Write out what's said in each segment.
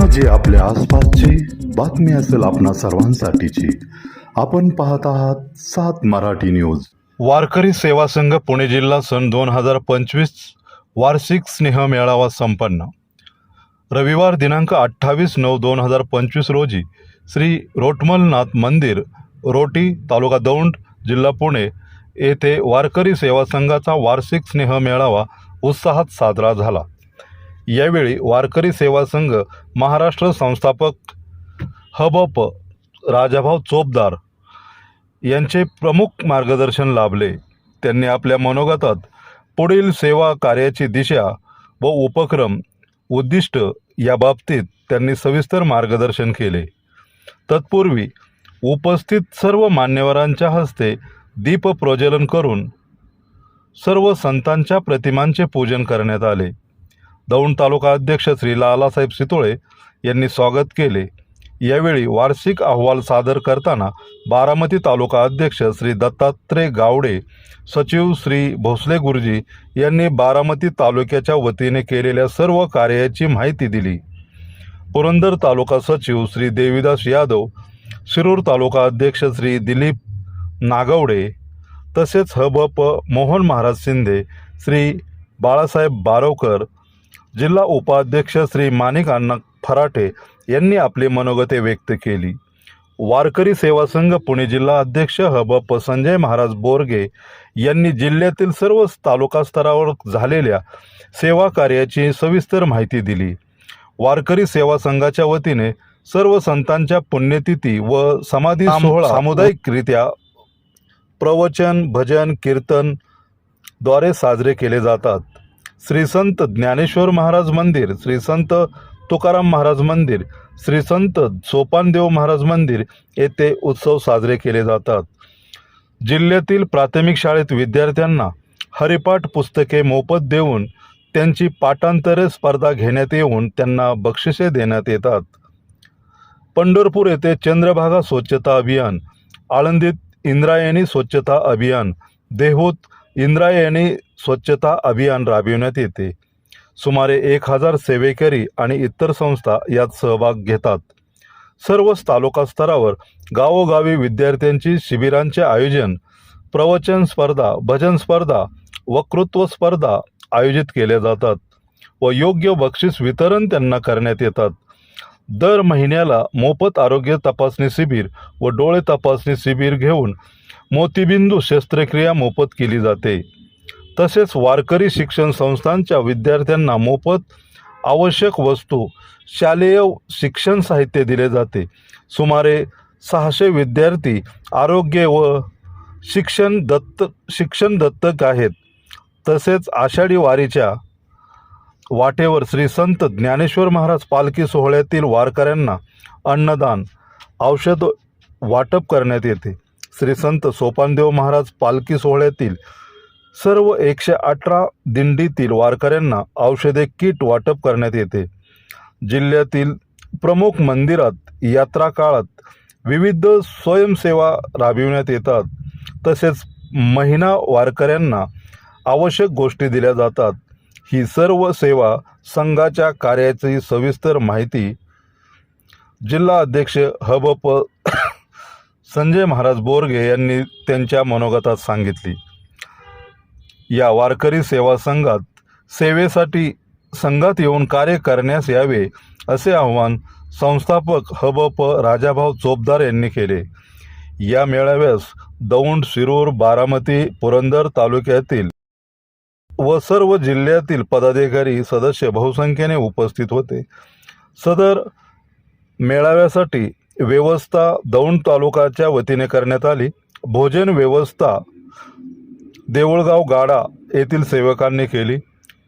घटना आपल्या आसपासची बातमी असेल आपणा सर्वांसाठीची. आपण पाहत आहात सात मराठी न्यूज. वारकरी सेवा संघ पुणे जिल्हा सन दोन हजार पंचवीस वार्षिक स्नेह मेळावा संपन्न. रविवार दिनांक अठ्ठावीस नऊ दोन हजार पंचवीस रोजी श्री रोटमलनाथ मंदिर रोटी तालुका दौंड जिल्हा पुणे येथे वारकरी सेवा संघाचा वार्षिक स्नेह मेळावा उत्साहात साजरा झाला. यावेळी वारकरी सेवा संघ महाराष्ट्र संस्थापक हबप राजाभाऊ चोपदार यांचे प्रमुख मार्गदर्शन लाभले. त्यांनी आपल्या मनोगतात पुढील सेवा कार्याची दिशा व उपक्रम उद्दिष्ट या बाबतीत त्यांनी सविस्तर मार्गदर्शन केले. तत्पूर्वी उपस्थित सर्व मान्यवरांच्या हस्ते दीप प्रज्वलन करून सर्व संतांच्या प्रतिमांचे पूजन करण्यात आले. दौंड तालुका अध्यक्ष श्री लालासाहेब सितोळे यांनी स्वागत केले. यावेळी वार्षिक अहवाल सादर करताना बारामती तालुका अध्यक्ष श्री दत्तात्रय गावडे सचिव श्री भोसले गुरुजी यांनी बारामती तालुक्याच्या वतीने केलेल्या सर्व कार्याची माहिती दिली. पुरंदर तालुका सचिव श्री देवीदास यादव शिरूर तालुका अध्यक्ष श्री दिलीप नागवडे तसेच हबप मोहन महाराज शिंदे श्री बाळासाहेब बारोकर जिल्हा उपाध्यक्ष श्री माणिक अण्णा फराटे यांनी आपली मनोगते व्यक्त केली. वारकरी सेवा संघ पुणे जिल्हा अध्यक्ष हबप संजय महाराज बोरगे यांनी जिल्ह्यातील सर्व तालुका स्तरावर झालेल्या सेवा कार्याची सविस्तर माहिती दिली. वारकरी सेवा संघाच्या वतीने सर्व संतांच्या पुण्यतिथी व समाधी सोहळा सामुदायिकरित्या प्रवचन भजन कीर्तनद्वारे साजरे केले जातात. श्री संत ज्ञानेश्वर महाराज मंदिर श्री संत तुकाराम महाराज मंदिर श्री संत सोपानदेव महाराज मंदिर येथे उत्सव साजरे केले जातात. जिल्ह्यातील प्राथमिक शाळेत विद्यार्थ्यांना हरिपाठ पुस्तके मोफत देऊन त्यांची पाठांतरे स्पर्धा घेण्यात येऊन त्यांना बक्षिसे देण्यात येतात. पंढरपूर येथे चंद्रभागा स्वच्छता अभियान आळंदीत इंद्रायणी स्वच्छता अभियान देहूत इंद्रायणी स्वच्छता अभियान राबविण्यात येते. सुमारे एक हजार सेवेकरी आणि इतर संस्था यात सहभाग घेतात. सर्वच तालुका स्तरावर गावोगावी विद्यार्थ्यांची शिबिरांचे आयोजन प्रवचन स्पर्धा भजन स्पर्धा वक्तृत्व स्पर्धा आयोजित केल्या जातात व योग्य बक्षीस वितरण त्यांना करण्यात येतात. दर महिन्याला मोफत आरोग्य तपासणी शिबिर व डोळे तपासणी शिबिर घेऊन मोतीबिंदू शस्त्रक्रिया मोफत केली जाते. तसेच वारकरी शिक्षण संस्थांच्या विद्यार्थ्यांना मोफत आवश्यक वस्तू शालेय शिक्षण साहित्य दिले जाते. सुमारे सहाशे विद्यार्थी आरोग्य व शिक्षण दत्त शिक्षण दत्तक आहेत. तसेच आषाढी वारीच्या वाटेवर श्री संत ज्ञानेश्वर महाराज पालखी सोहळ्यातील वारकऱ्यांना अन्नदान औषध वाटप करण्यात येते. श्री संत सोपानदेव महाराज पालखी सोहळ्यातील सर्व एकशे अठरा दिंडीतील वारकऱ्यांना औषधे किट वाटप करण्यात येते. जिल्ह्यातील प्रमुख मंदिरात यात्रा काळात विविध स्वयंसेवा राबविण्यात येतात. तसेच महिना वारकऱ्यांना आवश्यक गोष्टी दिल्या जातात. ही सर्व सेवा संघाच्या कार्याची सविस्तर माहिती जिल्हा अध्यक्ष हबप संजय महाराज बोरगे यांनी त्यांच्या मनोगतात सांगितली या वारकरी सेवा संघात सेवेसाठी संघात येऊन कार्य करण्यास यावे असे आव्हान संस्थापक हबप राजाभाऊ चोपदार यांनी केले. या मेळाव्यास दौंड शिरूर बारामती पुरंदर तालुक्यातील व सर्व जिल्ह्यातील पदाधिकारी सदस्य बहुसंख्येने उपस्थित होते. सदर मेळाव्यासाठी व्यवस्था दौंड तालुक्याच्या वतीने करण्यात आली. भोजन व्यवस्था देऊळगाव गाडा येथील सेवकांनी केली.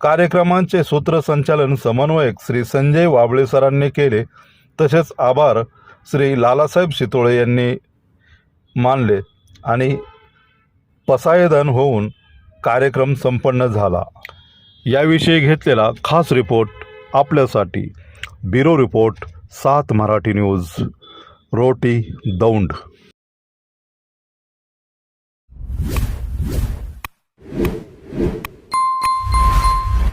कार्यक्रमांचे सूत्रसंचालन समन्वयक श्री संजय वाबळे सरांनी केले. तसेच आभार श्री लालासाहेब शितोळे यांनी मानले आणि पसायदान होऊन कार्यक्रम संपन्न झाला. याविषयी घेतलेला खास रिपोर्ट आपल्यासाठी. ब्युरो रिपोर्ट सात मराठी न्यूज. रोटी दौंड.